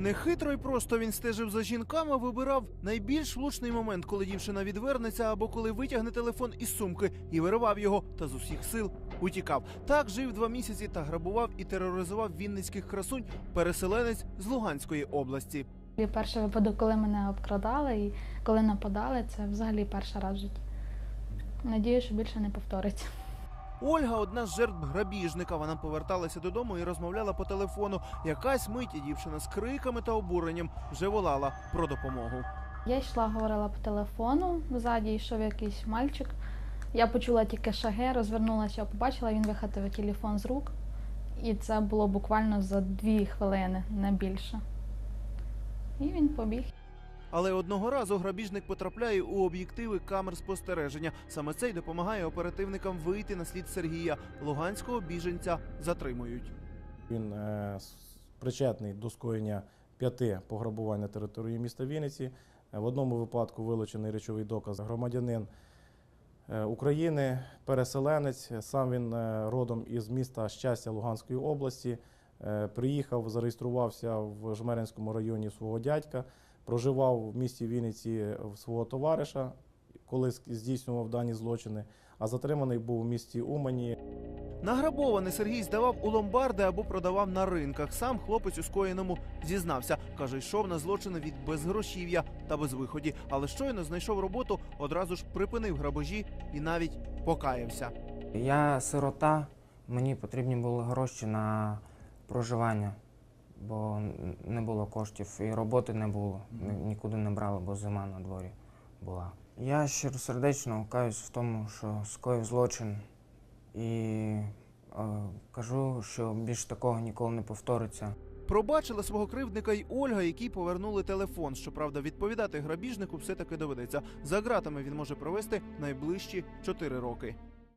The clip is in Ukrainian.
Нехитро й просто він стежив за жінками, вибирав найбільш влучний момент, коли дівчина відвернеться або коли витягне телефон із сумки і виривав його та з усіх сил утікав. Так жив два місяці та грабував і тероризував вінницьких красунь переселенець з Луганської області. І перший випадок, коли мене обкрадали і коли нападали, це взагалі перший раз в житті. Надію, що більше не повториться. Ольга одна з жертв грабіжника. Вона поверталася додому і розмовляла по телефону. Якась мить і дівчина з криками та обуренням вже волала про допомогу. Я йшла, говорила по телефону, ззаді йшов якийсь мальчик. Я почула тільки шаги, розвернулася, побачила, він вихватив телефон з рук. І це було буквально за дві хвилини, не більше. І він побіг. Але одного разу грабіжник потрапляє у об'єктиви камер спостереження. Саме це й допомагає оперативникам вийти на слід Сергія. Луганського біженця затримують. Він е, причетний до скоєння п'яти пограбувань на території міста Вінниці. Е, В одному випадку вилучений речовий доказ громадянин е, України, переселенець. Сам він е, родом із міста Щастя Луганської області. Е, Приїхав, зареєструвався в Жмеринському районі свого дядька, проживав в місті Вінниці в свого товариша, коли здійснював дані злочини. А затриманий був в місті Умані. Награбований Сергій здавав у ломбарди або продавав на ринках. Сам хлопець у скоєному зізнався. Каже, йшов на злочини від безгрошів'я та безвиході. Але щойно знайшов роботу, одразу ж припинив грабежі і навіть покаявся. Я сирота, мені потрібні були гроші на проживання, бо не було коштів і роботи не було. Нікуди не брали, бо зима на дворі була. Я щиросердечно каюсь в тому, що скоїв злочин і е, кажу, що більше такого ніколи не повториться. Пробачила свого кривдника й Ольга, якій повернули телефон. Щоправда, відповідати грабіжнику все таки доведеться. За ґратами він може провести найближчі чотири роки.